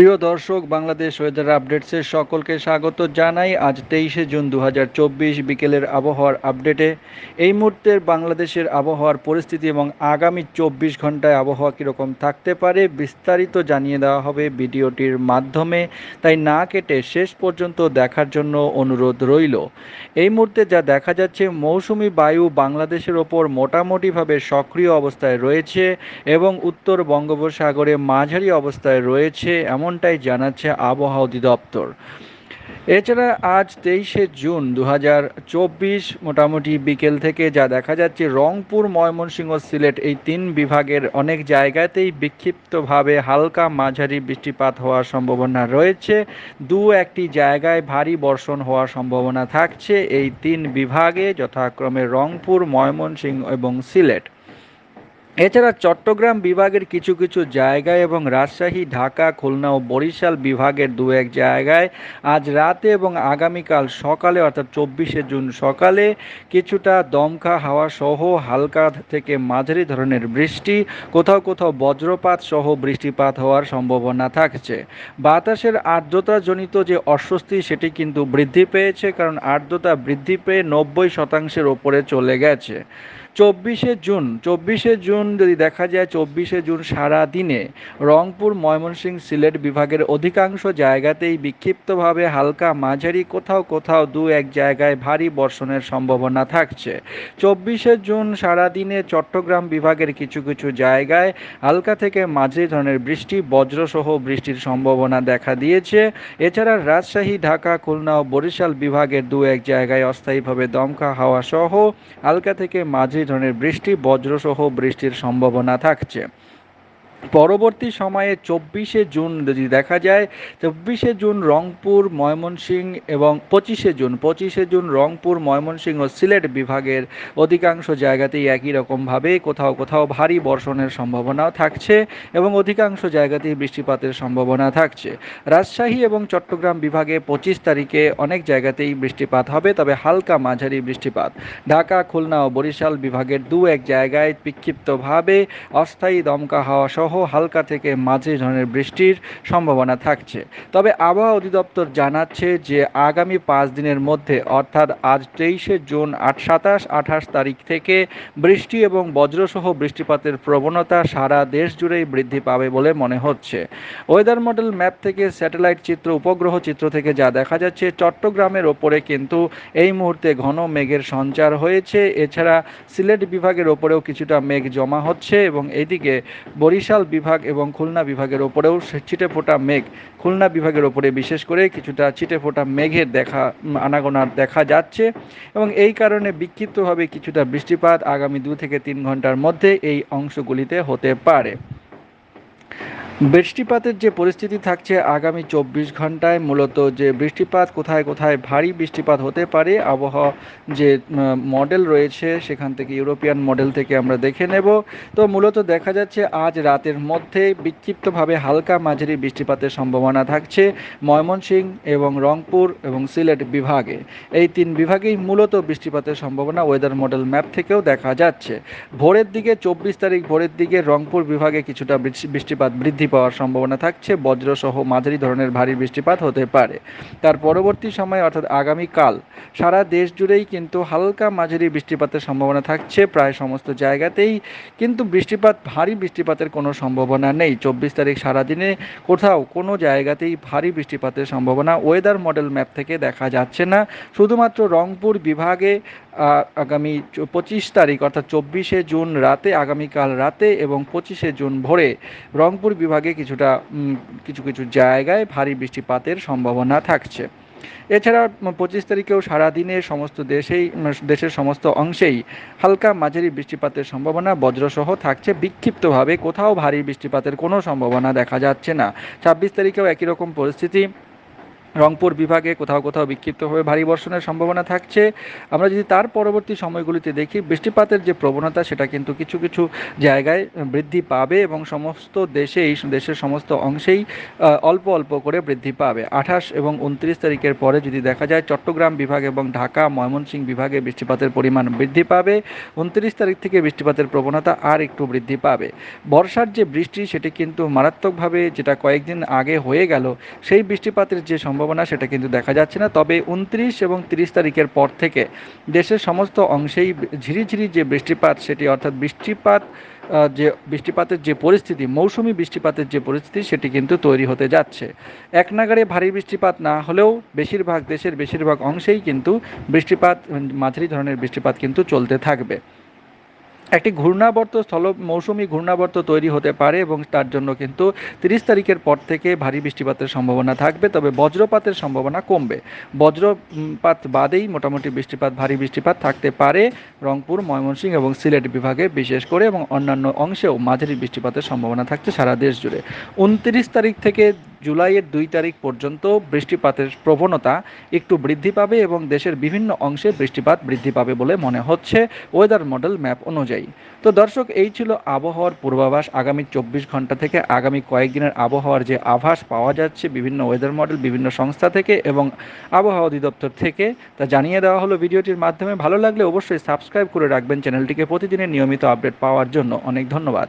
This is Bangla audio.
প্রিয় দর্শক, বাংলাদেশ ওয়েদার আপডেটসের সকলকে স্বাগত জানাই। আজ তেইশে জুন দু হাজার চব্বিশ বিকেলের আবহাওয়ার আপডেটে এই মুহূর্তের বাংলাদেশের আবহাওয়ার পরিস্থিতি এবং আগামী চব্বিশ ঘন্টায় আবহাওয়া কীরকম থাকতে পারে, বিস্তারিত জানিয়ে দেওয়া হবে ভিডিওটির মাধ্যমে। তাই না কেটে শেষ পর্যন্ত দেখার জন্য অনুরোধ রইল। এই মুহূর্তে যা দেখা যাচ্ছে, মৌসুমি বায়ু বাংলাদেশের ওপর মোটামুটিভাবে সক্রিয় অবস্থায় রয়েছে এবং উত্তর বঙ্গোপসাগরে মাঝারি অবস্থায় রয়েছে। এমনটাই জানাচ্ছে আবহাওয়া অধিদপ্তর। এছাড়া আজ তেইশে জুন দু হাজার চব্বিশ মোটামুটি বিকেল থেকে যা দেখা যাচ্ছে, রংপুর, ময়মনসিংহ, সিলেট এই তিন বিভাগের অনেক জায়গাতেই বিক্ষিপ্তভাবে হালকা মাঝারি বৃষ্টিপাত হওয়ার সম্ভাবনা রয়েছে। দু একটি জায়গায় ভারী বর্ষণ হওয়ার সম্ভাবনা থাকছে। এই তিন বিভাগে যথাক্রমে রংপুর, ময়মনসিংহ এবং সিলেট। এছাড়া চট্টগ্রাম বিভাগের কিছু কিছু জায়গায় এবং রাজশাহী, ঢাকা, খুলনা ও বরিশাল বিভাগের দু এক জায়গায় আজ রাতে এবং আগামীকাল সকালে, অর্থাৎ চব্বিশে জুন সকালে, কিছুটা দমকা হাওয়া সহ হালকা থেকে মাঝারি ধরনের বৃষ্টি, কোথাও কোথাও বজ্রপাত সহ বৃষ্টিপাত হওয়ার সম্ভাবনা থাকছে। বাতাসের আর্দ্রতাজনিত যে অস্বস্তি, সেটি কিন্তু বৃদ্ধি পেয়েছে, কারণ আর্দ্রতা বৃদ্ধি পেয়ে নব্বই শতাংশের ওপরে চলে গেছে। চব্বিশে জুন চব্বিশে জুন যদি দেখা যায়, চব্বিশে জুন সারা দিনে রংপুর ময়মনসিংহ সিলেট বিভাগের অধিকাংশ জায়গাতেই বিক্ষিপ্তভাবে হালকা মাঝারি কোথাও কোথাও দু এক জায়গায় ভারী বর্ষণের সম্ভাবনা থাকছে। চব্বিশে জুন সারা দিনে চট্টগ্রাম বিভাগের কিছু কিছু জায়গায় হালকা থেকে মাঝারি ধরনের বৃষ্টি, বজ্রসহ বৃষ্টির সম্ভাবনা দেখা দিয়েছে। এছাড়া রাজশাহী, ঢাকা, খুলনা ও বরিশাল বিভাগের দু এক জায়গায় অস্থায়ীভাবে দমকা হাওয়া সহ হালকা থেকে মাঝারি ধরনের বৃষ্টি বজ্রসহ বৃষ্টির সম্ভাবনা থাকছে। পরবর্তী সময়ে চব্বিশে জুন যদি দেখা যায়, চব্বিশে জুন রংপুর, ময়মনসিংহ এবং পঁচিশে জুন পঁচিশে জুন রংপুর, ময়মনসিংহ ও সিলেট বিভাগের অধিকাংশ জায়গাতেই একই রকমভাবে কোথাও কোথাও ভারী বর্ষণের সম্ভাবনাও থাকছে এবং অধিকাংশ জায়গাতেই বৃষ্টিপাতের সম্ভাবনা থাকছে। রাজশাহী এবং চট্টগ্রাম বিভাগে পঁচিশ তারিখে অনেক জায়গাতেই বৃষ্টিপাত হবে, তবে হালকা মাঝারি বৃষ্টিপাত। ঢাকা, খুলনা ও বরিশাল বিভাগের দু এক জায়গায় বিক্ষিপ্তভাবে অস্থায়ী দমকা হাওয়া সহ সহ হালকা থেকে মাঝে ধরনের বৃষ্টির সম্ভাবনা থাকছে। তবে আবহাওয়া অধিদপ্তর জানাচ্ছে যে আগামী পাঁচ দিনের মধ্যে, অর্থাৎ আজ তেইশে জুন আট সাতাশ আঠাশ তারিখ থেকে বৃষ্টি এবং বজ্রসহ বৃষ্টিপাতের প্রবণতা সারা দেশ জুড়েই বৃদ্ধি পাবে বলে মনে হচ্ছে। ওয়েদার মডেল ম্যাপ থেকে স্যাটেলাইট চিত্র, উপগ্রহ চিত্র থেকে যা দেখা যাচ্ছে, চট্টগ্রামের ওপরে কিন্তু এই মুহূর্তে ঘন মেঘের সঞ্চার হয়েছে। এছাড়া সিলেট বিভাগের ওপরেও কিছুটা মেঘ জমা হচ্ছে এবং এদিকে বরিশাল বরিশাল বিভাগ এবং খুলনা বিভাগের ওপরেও ছিটে ফোটা মেঘ। খুলনা বিভাগের ওপরে বিশেষ করে কিছুটা ছিটে ফোটা মেঘের দেখা আনাগোনা দেখা যাচ্ছে এবং এই কারণে বিক্ষিপ্তভাবে কিছুটা বৃষ্টিপাত আগামী দু থেকে তিন ঘণ্টার মধ্যে এই অংশগুলিতে হতে পারে। বৃষ্টিপাতের যে পরিস্থিতি থাকছে আগামী চব্বিশ ঘন্টায়, মূলত যে বৃষ্টিপাত, কোথায় কোথায় ভারী বৃষ্টিপাত হতে পারে, আবহাওয়া যে মডেল রয়েছে, সেখান থেকে ইউরোপিয়ান মডেল থেকে আমরা দেখে নেব। তো মূলত দেখা যাচ্ছে আজ রাতের মধ্যে বিক্ষিপ্তভাবে হালকা মাঝারি বৃষ্টিপাতের সম্ভাবনা থাকছে ময়মনসিংহ এবং রংপুর এবং সিলেট বিভাগে। এই তিন বিভাগেই মূলত বৃষ্টিপাতের সম্ভাবনা ওয়েদার মডেল ম্যাপ থেকেও দেখা যাচ্ছে। ভোরের দিকে, চব্বিশ তারিখ ভোরের দিকে রংপুর বিভাগে কিছুটা বৃষ্টিপাত বৃদ্ধি পাওয়ার সম্ভাবনা থাকছে। বজ্রসহ মাঝারি ধরনের ভারী বৃষ্টিপাত হতে পারে। তার পরবর্তী সময়, অর্থাৎ আগামীকাল, সারা দেশ জুড়েই কিন্তু হালকা মাঝারি বৃষ্টিপাতের সম্ভাবনা থাকছে প্রায় সমস্ত জায়গাতেই। কিন্তু বৃষ্টিপাত, ভারী বৃষ্টিপাতের কোনো সম্ভাবনা নেই। চব্বিশ তারিখ সারাদিনে কোথাও কোনো জায়গাতেই ভারী বৃষ্টিপাতের সম্ভাবনা। ওয়েদার মডেল ম্যাপ থেকে দেখা যাচ্ছে না। শুধুমাত্র রংপুর বিভাগে আগামী পঁচিশ তারিখ অর্থাৎ চব্বিশে জুন রাতে, আগামীকাল রাতে এবং পঁচিশে জুন ভোরে রংপুর বিভাগে কিছুটা কিছু কিছু জায়গায় ভারী বৃষ্টিপাতের সম্ভাবনা থাকছে। এছাড়া পঁচিশ তারিখেও সারাদিনে সমস্ত দেশেই দেশের সমস্ত অংশেই হালকা মাঝারি বৃষ্টিপাতের সম্ভাবনা বজ্রসহ থাকছে। বিক্ষিপ্তভাবে কোথাও ভারী বৃষ্টিপাতের কোনো সম্ভাবনা দেখা যাচ্ছে না। ছাব্বিশ তারিখেও একই রকম পরিস্থিতি। রংপুর বিভাগে কোথাও কোথাও বিক্ষিপ্তভাবে ভারী বর্ষণের সম্ভাবনা থাকছে। আমরা যদি তার পরবর্তী সময়গুলিতে দেখি, বৃষ্টিপাতের যে প্রবণতা, সেটা কিন্তু কিছু কিছু জায়গায় বৃদ্ধি পাবে এবং সমস্ত দেশেই দেশের সমস্ত অংশেই অল্প অল্প করে বৃদ্ধি পাবে। আঠাশ এবং উনত্রিশ তারিখের পরে যদি দেখা যায়, চট্টগ্রাম বিভাগ এবং ঢাকা, ময়মনসিংহ বিভাগে বৃষ্টিপাতের পরিমাণ বৃদ্ধি পাবে। উনত্রিশ তারিখ থেকে বৃষ্টিপাতের প্রবণতা আর একটু বৃদ্ধি পাবে। বর্ষার যে বৃষ্টি, সেটি কিন্তু মারাত্মকভাবে যেটা কয়েকদিন আগে হয়ে গেল, সেই বৃষ্টিপাতের যে সম্ভাবনা সেটা কিন্তু দেখা যাচ্ছে না। তবে উনত্রিশ এবং তিরিশ তারিখের পর থেকে দেশের সমস্ত অংশেই ঝিরিঝিরি যে বৃষ্টিপাত, সেটি অর্থাৎ বৃষ্টিপাত যে বৃষ্টিপাতের যে পরিস্থিতি, মৌসুমি বৃষ্টিপাতের যে পরিস্থিতি, সেটি কিন্তু তৈরি হতে যাচ্ছে। এক নাগাড়ে ভারী বৃষ্টিপাত না হলেও বেশিরভাগ দেশের বেশিরভাগ অংশেই কিন্তু বৃষ্টিপাত, মাঝারি ধরনের বৃষ্টিপাত কিন্তু চলতে থাকবে। একটি ঘূর্ণাবর্ত স্থল, মৌসুমি ঘূর্ণাবর্ত তৈরি হতে পারে এবং তার জন্য কিন্তু তিরিশ তারিখের পর থেকে ভারী বৃষ্টিপাতের সম্ভাবনা থাকবে, তবে বজ্রপাতের সম্ভাবনা কমবে। বজ্রপাত বাদেই মোটামুটি বৃষ্টিপাত, ভারী বৃষ্টিপাত থাকতে পারে রংপুর, ময়মনসিংহ এবং সিলেট বিভাগে বিশেষ করে এবং অন্যান্য অংশেও মাঝারি বৃষ্টিপাতের সম্ভাবনা থাকছে সারা দেশ জুড়ে। উনত্রিশ তারিখ থেকে জুলাইয়ের দুই তারিখ পর্যন্ত বৃষ্টিপাতের প্রবণতা একটু বৃদ্ধি পাবে এবং দেশের বিভিন্ন অংশে বৃষ্টিপাত বৃদ্ধি পাবে বলে মনে হচ্ছে ওয়েদার মডেল ম্যাপ অনুযায়ী। তো দর্শক, এই ছিল আবহাওয়ার পূর্বাভাস। আগামী চব্বিশ ঘণ্টা থেকে আগামী কয়েকদিনের আবহাওয়ার যে আভাস পাওয়া যাচ্ছে বিভিন্ন ওয়েদার মডেল বিভিন্ন সংস্থা থেকে এবং আবহাওয়া অধিদপ্তর থেকে, তা জানিয়ে দেওয়া হলো ভিডিওটির মাধ্যমে। ভালো লাগলে অবশ্যই সাবস্ক্রাইব করে রাখবেন চ্যানেলটিকে প্রতিদিনের নিয়মিত আপডেট পাওয়ার জন্য। অনেক ধন্যবাদ।